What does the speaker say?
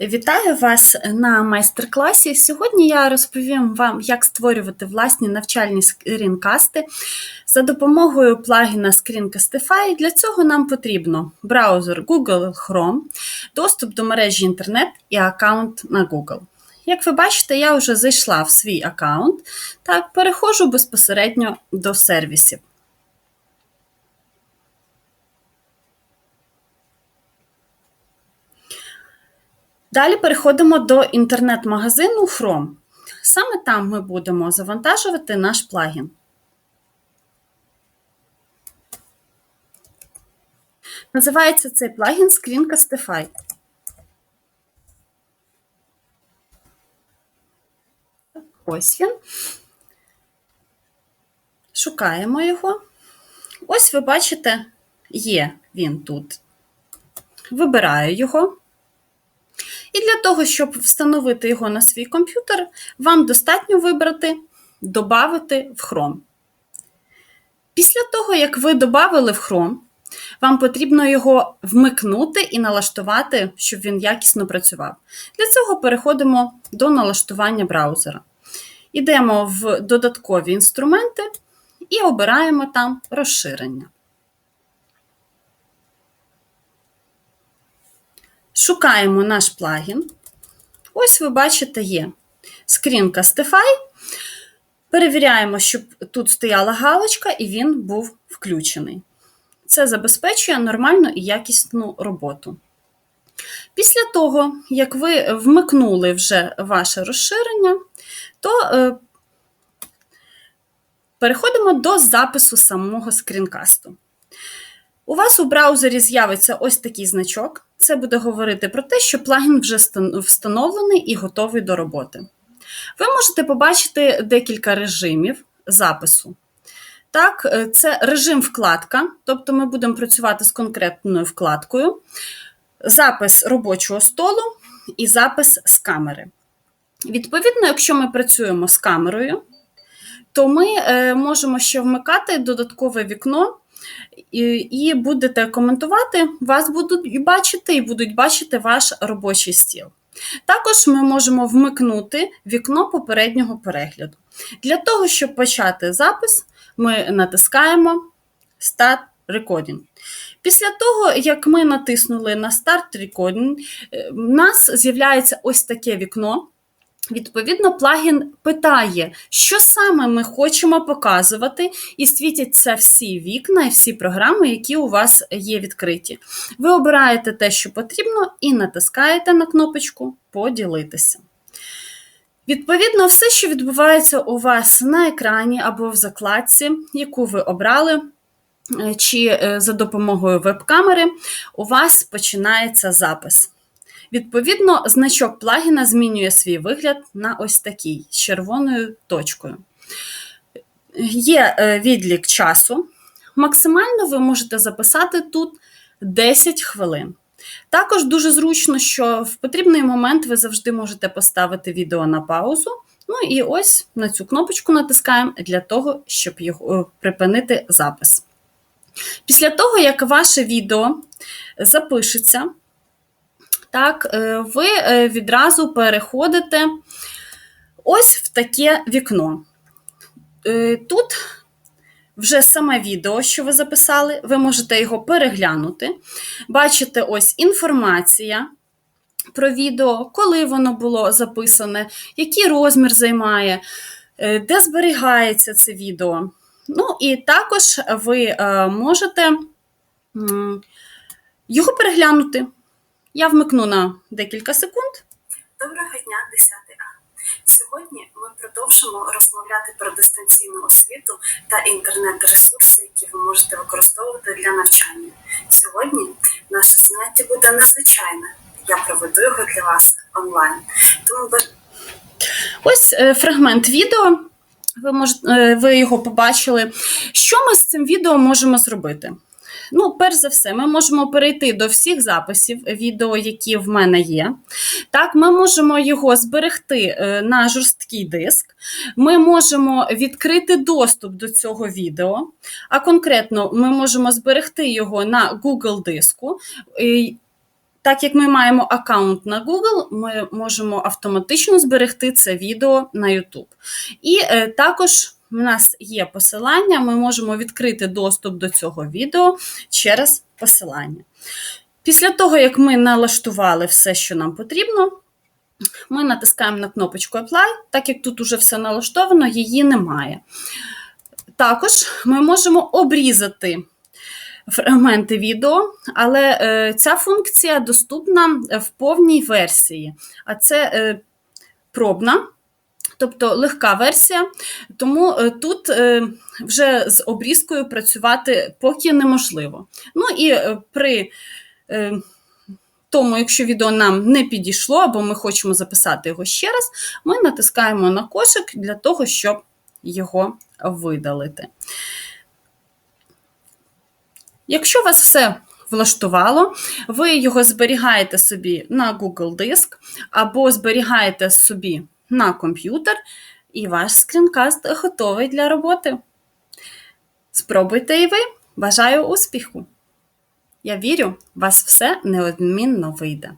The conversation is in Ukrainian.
Вітаю вас на майстер-класі. Сьогодні я розповім вам, як створювати власні навчальні скрінкасти за допомогою плагіна Screencastify. Для цього нам потрібно браузер Google Chrome, доступ до мережі інтернет і аккаунт на Google. Як ви бачите, я вже зайшла в свій аккаунт, так, переходжу безпосередньо до сервісів. Далі переходимо до інтернет-магазину Chrome. Саме там ми будемо завантажувати наш плагін. Називається цей плагін Screencastify. Ось він. Шукаємо його. Ось ви бачите, є він тут. Вибираю його. І для того, щоб встановити його на свій комп'ютер, вам достатньо вибрати Добавити в Chrome. Після того, як ви додали в Chrome, вам потрібно його вмикнути і налаштувати, щоб він якісно працював. Для цього переходимо до налаштування браузера. Йдемо в додаткові інструменти і обираємо там розширення. Шукаємо наш плагін. Ось ви бачите, є Screencastify. Перевіряємо, щоб тут стояла галочка і він був включений. Це забезпечує нормальну і якісну роботу. Після того, як ви вмикнули вже ваше розширення, то е, переходимо до запису самого скрінкасту. У вас у браузері з'явиться ось такий значок. Це буде говорити про те, що плагін вже встановлений і готовий до роботи. Ви можете побачити декілька режимів запису. Так, е, Це режим вкладка, тобто ми будемо працювати з конкретною вкладкою, запис робочого столу і запис з камери. Відповідно, якщо ми працюємо з камерою, то ми е, можемо ще вмикати додаткове вікно і будете коментувати, вас будуть бачити і будуть бачити ваш робочий стіл. Також ми можемо вмикнути вікно попереднього перегляду. Для того, щоб почати запис, ми натискаємо Start Recording. Після того, як ми натиснули на Start Recording, е, у нас з'являється ось таке вікно. Відповідно, плагін питає, що саме ми хочемо показувати, і світяться всі вікна і всі програми, які у вас є відкриті. Ви обираєте те, що потрібно, і натискаєте на кнопочку Поділитися. Відповідно, все, що відбувається у вас на екрані або в закладці, яку ви обрали, е, чи е, за допомогою веб-камери, у вас починається запис. Відповідно, значок плагіна змінює свій вигляд на ось такий з червоною точкою. Є е, відлік часу. Максимально ви можете записати тут 10 хвилин. Також дуже зручно, що в потрібний момент ви завжди можете поставити відео на паузу. Ну і ось на цю кнопочку натискаємо для того, щоб його е, припинити запис. Після того, як ваше відео запишеться, так, е, ви е, відразу переходите ось в таке вікно. Е, тут вже саме відео, що ви записали, ви можете його переглянути. Бачите, ось інформація про відео, коли воно було записане, який розмір займає, де зберігається це відео. Ну, і також ви можете його переглянути. Я вмикну на декілька секунд. Доброго дня, 10 А. Сьогодні ми продовжимо розмовляти про дистанційну освіту та інтернет-ресурси, які ви можете використовувати для навчання. Сьогодні наше заняття буде надзвичайне. Я проведу його для вас онлайн. Тому Ось е, фрагмент відео. Ви можете, е, ви його побачили. Що ми з цим відео можемо зробити? Ну, перш за все, ми можемо перейти до всіх записів відео, які в мене є. Так, Ми можемо його зберегти е, на жорсткий диск. Ми можемо відкрити доступ до цього відео, а конкретно ми можемо зберегти його на Google диску. Так як ми маємо аккаунт на Google, ми можемо автоматично зберегти це відео на YouTube. І е, також в нас є посилання, ми можемо відкрити доступ до цього відео через посилання. Після того, як ми налаштували все, що нам потрібно, ми натискаємо на кнопочку Apply, так як тут уже все налаштовано, її немає. Також ми можемо обрізати фрагменти відео, але е, ця функція доступна в повній версії, а це е, пробна. Тобто легка версія, тому е, тут е, вже з обрізкою працювати поки неможливо. Ну і е, при тому, якщо відео нам не підійшло, або ми хочемо записати його ще раз, ми натискаємо на кошик для того, щоб його видалити. Якщо вас все влаштувало, ви його зберігаєте собі на Google диск або зберігаєте собі на комп'ютер, і ваш скрінкаст готовий для роботи. Спробуйте і ви. Бажаю успіху! Я вірю, у вас все неодмінно вийде.